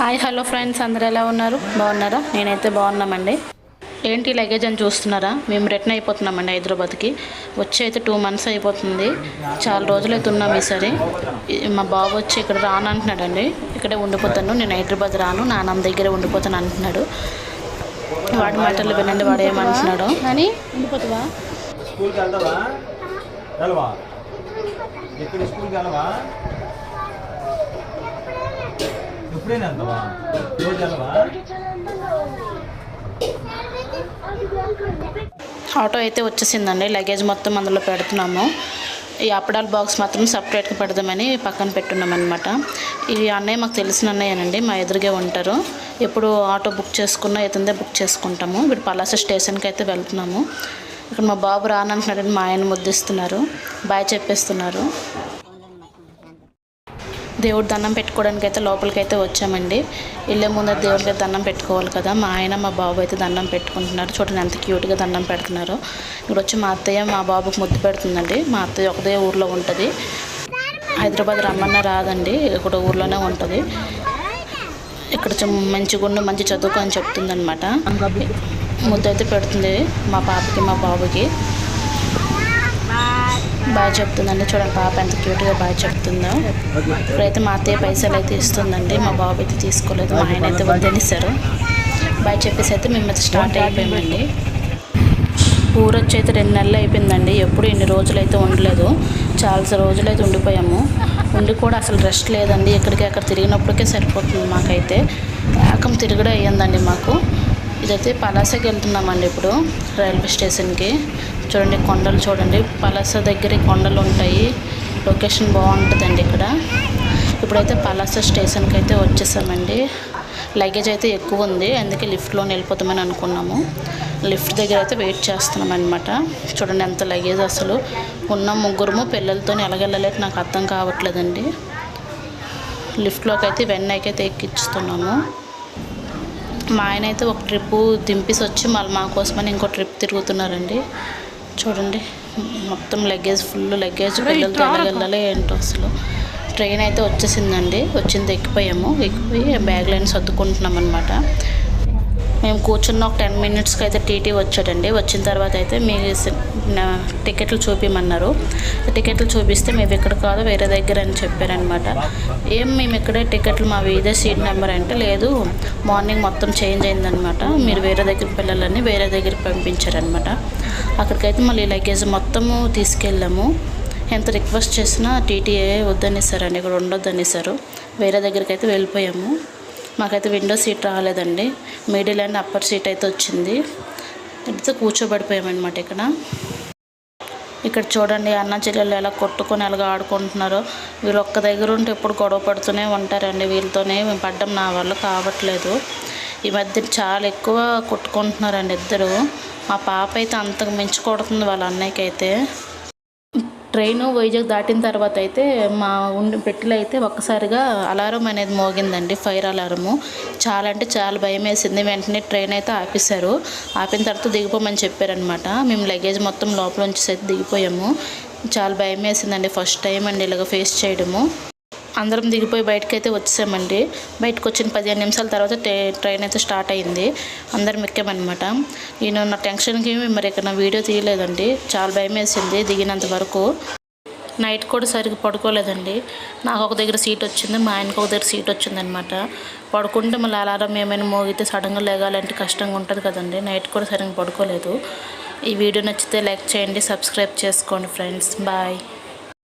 Hi hello friends అందరు ఎలా ఉన్నారు? బాగున్నారా? నేనైతే బాగున్నామండి. ఏంటి లగేజ్ అని చూస్తున్నారా? మేము రిటర్న్ అయిపోతున్నామండి హైదరాబాద్కి. వచ్చి అయితే టూ మంత్స్ అయిపోతుంది. చాలా రోజులు అయితే ఉన్నాం ఈసారి. మా బాబు వచ్చి ఇక్కడ రాను అంటున్నాడండి ఇక్కడే ఉండిపోతాను నేను హైదరాబాద్ రాను నాన్నమ్మ దగ్గరే ఉండిపోతాను అంటున్నాడు. వాడి మాటలు వినండి వాడు ఏమంటున్నాడు. అని ఉండిపోతావా? స్కూల్కి వెళ్తావా? వెళ్ళవా ఇక్కడ స్కూల్కి వెళ్ళవా ఎప్పుడైనా వెళ్తావా రోజు అలవా ఆటో అయితే వచ్చేసిందండి. లగేజ్ మొత్తం అందులో పెడుతున్నాము. ఈ అప్పడాల బాక్స్ మాత్రం సపరేట్గా పెడదామని పక్కన పెట్టున్నాం అనమాట ఇవి అన్నయ్య మాకు తెలిసిన అన్నయ్యనండి. మా ఎదురుగే ఉంటారు. ఎప్పుడు ఆటో బుక్ చేసుకున్నా ఇతందే బుక్ చేసుకుంటాము. ఇప్పుడు పలాస స్టేషన్కి అయితే వెళ్తున్నాము. ఇక్కడ మా బాబు రానంటున్నాడని మా ఆయన ముద్దిస్తున్నారు. బాయ్ చెప్పేస్తున్నారు. దేవుడు దండం పెట్టుకోవడానికి అయితే లోపలికి అయితే వచ్చామండి. వెళ్ళే ముందర దేవుడికి దండం పెట్టుకోవాలి కదా. మా ఆయన మా బాబు అయితే దండం పెట్టుకుంటున్నారు. చూడండి ఎంత క్యూట్గా దండం పెడుతున్నారు. ఇక్కడ వచ్చి మా అత్తయ్య మా బాబుకి ముద్దు పెడుతుందండి. మా అత్తయ్య ఒకదే ఊర్లో ఉంటుంది. హైదరాబాద్ రమ్మన్న రాదండి. ఇక్కడ ఊర్లోనే ఉంటుంది. ఇక్కడ చం- మంచిగా మంచి చదువుకో అని చెప్తుంది అనమాట ముద్దు అయితే పెడుతుంది మా పాపకి మా బాబుకి. బాగా చెప్తుందండి. చూడండి పాప ఎంత క్యూట్గా బాగా చెప్తుందో. ఇప్పుడైతే మా అత్తయ్య పైసలు అయితే ఇస్తుందండి. మా బాబు అయితే తీసుకోలేదు మా ఆయన అయితే వదిలేసారు బాగా చెప్పేసి అయితే మేము అయితే స్టార్ట్ అయిపోయామండి. ఊరొచ్చి అయితే రెండు నెలలు అయిపోయిందండి. ఎప్పుడు ఇన్ని రోజులు అయితే ఉండలేదు. చాలా రోజులు అయితే ఉండిపోయాము. ఉండి కూడా అసలు రెస్ట్ లేదండి. ఎక్కడికి అక్కడ తిరిగినప్పటికే సరిపోతుంది మాకైతే. ఏకం తిరగడం అయ్యిందండి మాకు. ఇదైతే పలాసకి వెళ్తున్నామండి ఇప్పుడు రైల్వే స్టేషన్కి. చూడండి కొండలు చూడండి. పలాస దగ్గర కొండలు ఉంటాయి. లొకేషన్ బాగుంటుందండి ఇక్కడ. ఇప్పుడైతే పలాస స్టేషన్కి అయితే వచ్చేసామండి. లగేజ్ అయితే ఎక్కువ ఉంది. అందుకే లిఫ్ట్లోనే వెళ్ళిపోతామని అనుకున్నాము. లిఫ్ట్ దగ్గర అయితే వెయిట్ చేస్తున్నాం అనమాట చూడండి ఎంత లగేజ్ అసలు. ఉన్న ముగ్గురము పిల్లలతో ఎలాగెళ్ళలేదు నాకు అర్థం కావట్లేదండి. లిఫ్ట్లోకి అయితే వెన్నైకైతే ఎక్కించుతున్నాము. మా ఆయన అయితే ఒక ట్రిప్పు దింపేసి వచ్చి మళ్ళీ మా కోసమని ఇంకో ట్రిప్ తిరుగుతున్నారండి. చూడండి మొత్తం లగేజ్ ఫుల్ లగేజ్ పిల్లలతో ఎలాగెళ్ళాలి ఏంటో అసలు. ట్రైన్ అయితే వచ్చేసిందండి వచ్చింది ఎక్కిపోయాము. ఎక్కిపోయి బ్యాగ్లన్నీ సర్దుకుంటున్నాం అనమాట మేము కూర్చున్న ఒక టెన్ మినిట్స్కి అయితే టీటీ వచ్చాడండి. వచ్చిన తర్వాత అయితే మీ టికెట్లు చూపించమన్నారు టికెట్లు చూపిస్తే మేము ఇక్కడ కాదు వేరే దగ్గర అని చెప్పారనమాట ఏం మేము ఇక్కడే టికెట్లు మా ఇదే సీట్ నెంబర్ అంటే లేదు. మార్నింగ్ మొత్తం చేంజ్ అయిందనమాట మీరు వేరే దగ్గరికి పిల్లలని వేరే దగ్గరికి పంపించారనమాట అక్కడికైతే మళ్ళీ లగేజ్ మొత్తము తీసుకెళ్ళాము. ఎంత రిక్వెస్ట్ చేసినా టీటీఏ వద్దనేసారండి ఇక్కడ ఉండొద్దనేసారు. వేరే దగ్గరికి అయితే వెళ్ళిపోయాము. మాకైతే విండో సీట్ రాలేదండి. మిడిల్ అండ్ అప్పర్ సీట్ అయితే వచ్చింది. అయితే కూర్చోబడిపోయామన్నమాట ఇక్కడ. ఇక్కడ చూడండి అన్న చెల్లెలు ఎలా కొట్టుకొని ఎలాగ ఆడుకుంటున్నారో. వీళ్ళు ఒక్క దగ్గర ఉంటే ఎప్పుడు గొడవ పడుతూనే ఉంటారండి వీళ్ళతోనే. మేము పడ్డం నా వల్ల కావట్లేదు. ఈ మధ్య చాలా ఎక్కువ కొట్టుకుంటున్నారండి ఇద్దరు. మా పాప అయితే అంతకు మించి కొడుతుంది వాళ్ళ అన్నయ్యకి అయితే ట్రైను వైజాగ్ దాటిన తర్వాత అయితే మా ఉండి పెట్టిలో అయితే ఒక్కసారిగా అలారం అనేది మోగిందండి ఫైర్ అలారము. చాలా అంటే చాలా భయం వేసింది. వెంటనే ట్రైన్ అయితే ఆపేశారు. ఆపిన తర్వాత దిగిపోమని చెప్పారనమాట మేము లగేజ్ మొత్తం లోపల నుంచి అయితే దిగిపోయాము. చాలా భయం వేసిందండి ఫస్ట్ టైం అండి ఇలాగ ఫేస్ చేయడము. అందరం దిగిపోయి బయటకు అయితే వచ్చేసామండి బయటకు వచ్చిన పదిహేను నిమిషాల తర్వాత ట్రై- ట్రైన్ అయితే స్టార్ట్ అయింది. అందరం ఎక్కామన్నమాట. నేను నా టెన్షన్కి మరి ఇక్కడ నా వీడియో తీయలేదండి. చాలా భయం వేసింది దిగినంత వరకు. నైట్ కూడా సరిగ్గా పడుకోలేదండి. నాకు ఒక దగ్గర సీట్ వచ్చింది మా ఆయనకు ఒక దగ్గర సీట్ వచ్చిందనమాట పడుకుంటే మళ్ళీ అలారం ఏమైనా మోగితే సడన్గా లేగాలంటే కష్టంగా ఉంటుంది కదండి. నైట్ కూడా సరిగ్గా పడుకోలేదు. ఈ వీడియో నచ్చితే లైక్ చేయండి సబ్స్క్రైబ్ చేసుకోండి ఫ్రెండ్స్. బాయ్.